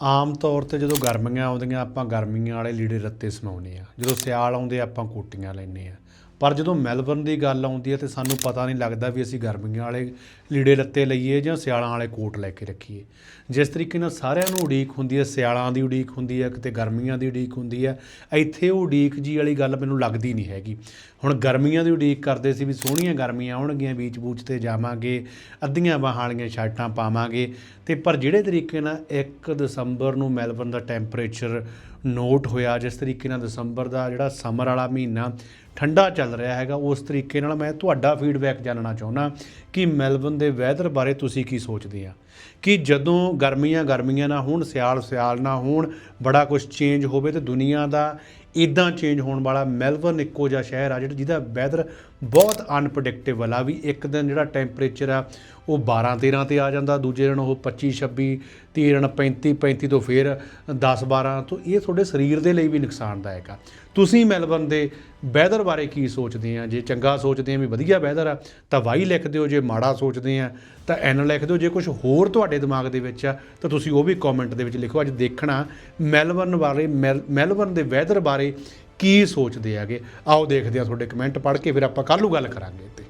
ਆਮ ਤੌਰ ਤੇ ਜਦੋਂ ਗਰਮੀਆਂ ਆਉਂਦੀਆਂ, ਆਪਾਂ ਗਰਮੀਆਂ ਵਾਲੇ ਲੀੜੇ ਰੱਤੇ ਸਮਾਉਂਦੇ ਆ ਜਦੋਂ ਸਿਆਲ ਆਉਂਦੇ, ਆਪਾਂ ਕੋਟੀਆਂ ਲੈਂਦੇ ਆ ਪਰ ਜਦੋਂ ਮੈਲਬਰਨ ਦੀ ਗੱਲ ਆਉਂਦੀ ਹੈ ਤੇ ਸਾਨੂੰ ਪਤਾ ਨਹੀਂ ਲੱਗਦਾ ਵੀ ਅਸੀਂ ਗਰਮੀਆਂ ਵਾਲੇ ਲੀੜੇ ਲੱਤੇ ਲਈਏ ਜਾਂ ਸਿਆਲਾਂ ਵਾਲੇ ਕੋਟ ਲੈ ਕੇ ਰੱਖੀਏ। ਜਿਸ ਤਰੀਕੇ ਨਾਲ ਸਾਰਿਆਂ ਨੂੰ ਉਡੀਕ ਹੁੰਦੀ ਹੈ, ਸਿਆਲਾਂ ਦੀ ਉਡੀਕ ਹੁੰਦੀ ਹੈ, ਕਿਤੇ ਗਰਮੀਆਂ ਦੀ ਉਡੀਕ ਹੁੰਦੀ ਹੈ, ਇੱਥੇ ਉਹ ਉਡੀਕ ਜੀ ਵਾਲੀ ਗੱਲ ਮੈਨੂੰ ਲੱਗਦੀ ਨਹੀਂ ਹੈਗੀ। ਹੁਣ ਗਰਮੀਆਂ ਦੀ ਉਡੀਕ ਕਰਦੇ ਸੀ ਵੀ ਸੋਹਣੀਆਂ ਗਰਮੀਆਂ ਆਉਣਗੀਆਂ ਬੀਚ ਬੂਚ ਤੇ ਜਾਵਾਂਗੇ, ਅੱਧੀਆਂ ਬਾਹਾਂ ਵਾਲੀਆਂ ਸ਼ਰਟਾਂ ਪਾਵਾਂਗੇ। ਤੇ ਪਰ ਜਿਹੜੇ ਤਰੀਕੇ ਨਾਲ 1 ਦਸੰਬਰ ਨੂੰ ਮੈਲਬਰਨ ਦਾ ਟੈਂਪਰੇਚਰ ਨੋਟ ਹੋਇਆ ਜਿਸ ਤਰੀਕੇ ਨਾਲ ਦਸੰਬਰ ਦਾ ਜਿਹੜਾ ਸਮਰ ਵਾਲਾ ਮਹੀਨਾ ਠੰਡਾ ਚੱਲ ਰਿਹਾ ਹੈਗਾ, ਉਸ ਤਰੀਕੇ ਨਾਲ ਮੈਂ ਤੁਹਾਡਾ ਫੀਡਬੈਕ ਜਾਣਨਾ ਚਾਹੁੰਦਾ ਕਿ ਮੈਲਬਰਨ ਦੇ ਵੈਦਰ ਬਾਰੇ ਤੁਸੀਂ ਕੀ ਸੋਚਦੇ ਆ? ਕਿ ਜਦੋਂ ਗਰਮੀਆਂ ਗਰਮੀਆਂ ਨਾ ਹੋਣ, ਸਿਆਲ ਸਿਆਲ ਨਾ ਹੋਣ, ਬੜਾ ਕੁਝ ਚੇਂਜ ਹੋਵੇ ਤੇ ਦੁਨੀਆ ਦਾ ਇਦਾਂ ਚੇਂਜ ਹੋਣ ਵਾਲਾ ਮੈਲਬਰਨ ਇੱਕੋ ਜਿਹਾ ਸ਼ਹਿਰ ਆ ਜਿਹੜਾ ਜਿਹਦਾ ਵੈਦਰ ਬਹੁਤ ਅਨਪ੍ਰੈਡਿਕਟੇਬਲ ਆ। ਵੀ ਇੱਕ ਦਿਨ ਜਿਹੜਾ ਟੈਂਪਰੇਚਰ ਆ, ਉਹ 12 13 ਤੇ ਆ ਜਾਂਦਾ, ਦੂਜੇ ਦਿਨ ਉਹ 25 26 ਤੀਏ ਦਿਨ 35 35 ਤੋਂ ਫਿਰ 10 12 ਤੋਂ ਇਹ ਤੁਹਾਡੇ ਸਰੀਰ ਦੇ ਲਈ ਵੀ ਨੁਕਸਾਨਦਾਇਕ ਆ। ਤੁਸੀਂ ਮੈਲਬਰਨ ਦੇ ਵੈਦਰ ਬਾਰੇ ਕੀ ਸੋਚਦੇ ਆ? ਜੇ ਚੰਗਾ ਸੋਚਦੇ ਆ ਵੀ ਵਧੀਆ ਵੈਦਰ ਆ, ਤਾਂ ਵਾਈ ਲਿਖ ਦਿਓ। ਜੇ ਮਾੜਾ ਸੋਚਦੇ ਆ, ਤਾਂ ਐਨ ਲਿਖ ਦਿਓ। ਜੇ ਕੁਝ ਹੋਰ ਤੁਹਾਡੇ ਦਿਮਾਗ ਦੇ ਵਿੱਚ ਆ, ਤਾਂ ਤੁਸੀਂ ਉਹ ਵੀ ਕਮੈਂਟ ਦੇ ਵਿੱਚ ਲਿਖੋ। ਅੱਜ ਦੇਖਣਾ ਮੈਲਬਰਨ ਬਾਰੇ ਮੈਲ- ਮੈਲਬਰਨ ਦੇ ਵੈਦਰ ਬਾਰੇ ਕੀ ਸੋਚਦੇ ਹੈਗੇ? ਆਓ ਦੇਖਦੇ ਆ ਤੁਹਾਡੇ ਕਮੈਂਟ ਪੜ੍ਹ ਕੇ, ਫਿਰ ਆਪਾਂ ਕੱਲ੍ਹ ਨੂੰ ਗੱਲ ਕਰਾਂਗੇ ਤੇ